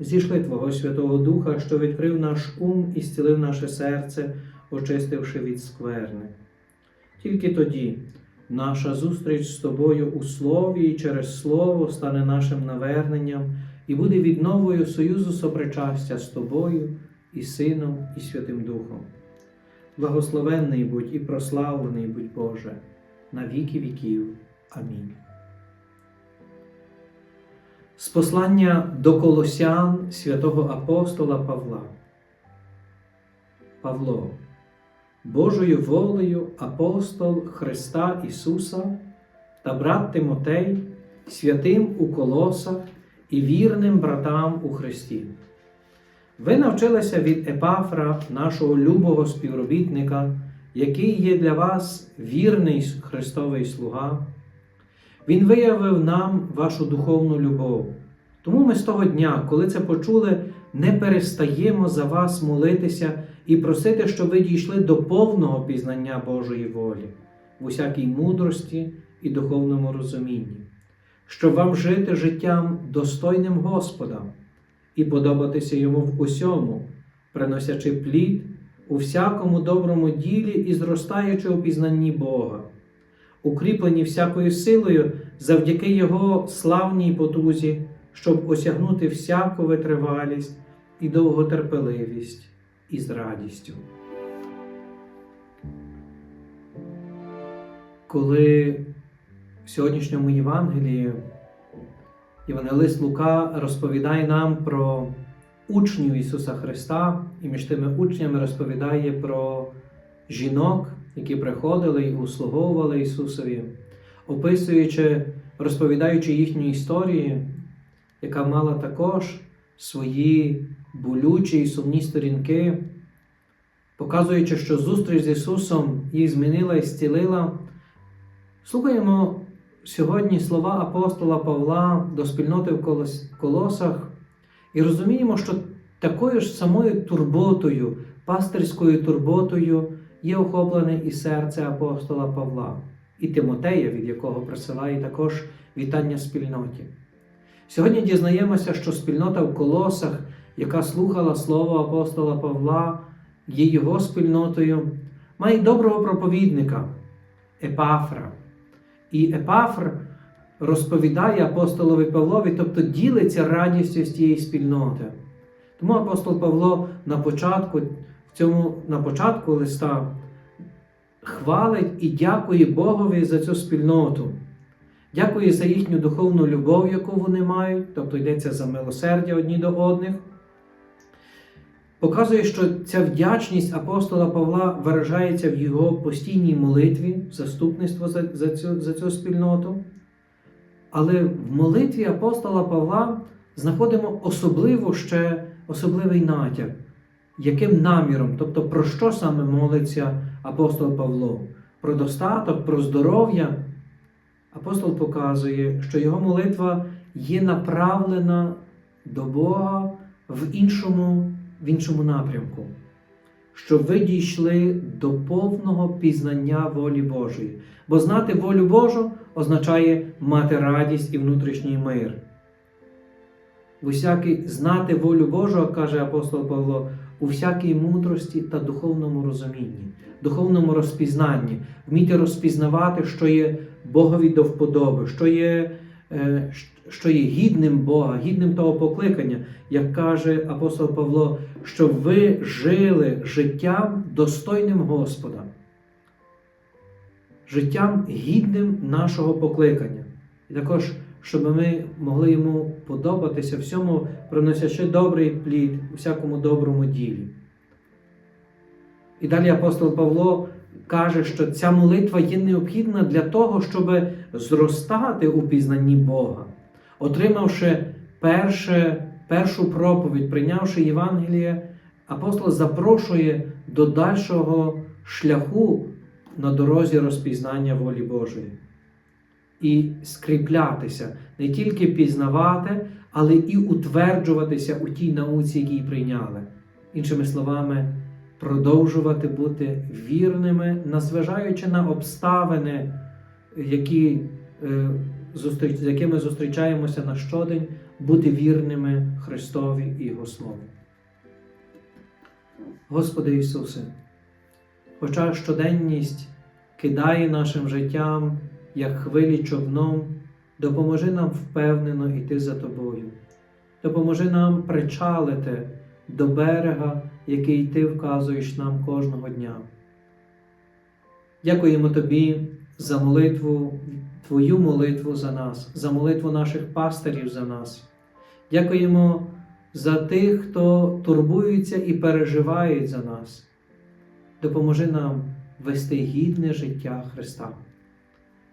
зійшли Твого Святого Духа, що відкрив наш ум і зцілив наше серце, очистивши від скверни. Тільки тоді наша зустріч з тобою у слові і через слово стане нашим наверненням і буде відновою союзу сопричастя з тобою і Сином, і Святим Духом. Благословенний будь і прославлений будь Боже, на віки віків. Амінь. З послання до Колосян святого апостола Павла. Павло, Божою волею апостол Христа Ісуса та брат Тимотей, святим у колосах і вірним братам у Христі. Ви навчилися від Епафра, нашого любого співробітника, який є для вас вірний Христовий слуга. Він виявив нам вашу духовну любов. Тому ми з того дня, коли це почули, не перестаємо за вас молитися і просити, щоб ви дійшли до повного пізнання Божої волі, в усякій мудрості і духовному розумінні, щоб вам жити життям достойним Господа і подобатися йому в усьому, приносячи плід у всякому доброму ділі і зростаючи у пізнанні Бога, укріплені всякою силою завдяки Його славній потузі, щоб осягнути всяку витривалість і довготерпеливість із радістю. Коли в сьогоднішньому Євангелії Євангелист Лука розповідає нам про учнів Ісуса Христа, і між тими учнями розповідає про жінок, які приходили і услуговували Ісусові, описуючи, розповідаючи їхню історію, яка мала також свої болючі і сумні сторінки, показуючи, що зустріч з Ісусом їх змінила і зцілила, слухаємо сьогодні слова апостола Павла до спільноти в колосах і розуміємо, що такою ж самою турботою, пастирською турботою є охоплене і серце апостола Павла, і Тимотея, від якого присилає також вітання спільноті. Сьогодні дізнаємося, що спільнота в колосах, яка слухала слово апостола Павла, є його спільнотою, має доброго проповідника Епафра. І Епафр розповідає апостолові Павлові, тобто ділиться радістю з тієї спільноти. Тому апостол Павло на початку, в цьому, на початку листа хвалить і дякує Богові за цю спільноту. Дякує за їхню духовну любов, яку вони мають, тобто йдеться за милосердя одні до одних. Показує, що ця вдячність апостола Павла виражається в його постійній молитві, заступництво за, за, цю, за цю спільноту. Але в молитві апостола Павла знаходимо особливо ще особливий натяк, яким наміром, тобто про що саме молиться апостол Павло? Про достаток, про здоров'я. Апостол показує, що його молитва є направлена до Бога в іншому в іншому напрямку, щоб ви дійшли до повного пізнання волі Божої. Бо знати волю Божу означає мати радість і внутрішній мир. В усякій знати волю Божу, каже апостол Павло, у всякій мудрості та духовному розумінні, духовному розпізнанні, вміти розпізнавати, що є Богові до вподоби, що є е, що є гідним Бога, гідним того покликання, як каже апостол Павло, щоб ви жили життям достойним Господа, життям гідним нашого покликання. І також, щоб ми могли йому подобатися всьому, приносячи добрий плід у всякому доброму ділі. І далі апостол Павло каже, що ця молитва є необхідна для того, щоб зростати у пізнанні Бога отримавши перше першу проповідь, прийнявши Євангеліє, апостол запрошує до дальшого шляху на дорозі розпізнання волі Божої. І скріплятися, не тільки пізнавати, але і утверджуватися у тій науці, якій прийняли. Іншими словами, продовжувати бути вірними, незважаючи на обставини, які, е, з якими зустрічаємося на щодень, бути вірними Христові і Його Слову. Господи Ісусе, хоча щоденність кидає нашим життям, як хвилі човном, допоможи нам впевнено йти за Тобою. Допоможи нам причалити до берега, який Ти вказуєш нам кожного дня. Дякуємо Тобі за молитву, Твою молитву за нас, за молитву наших пастирів за нас. Дякуємо за тих, хто турбується і переживають за нас. Допоможи нам вести гідне життя Христа.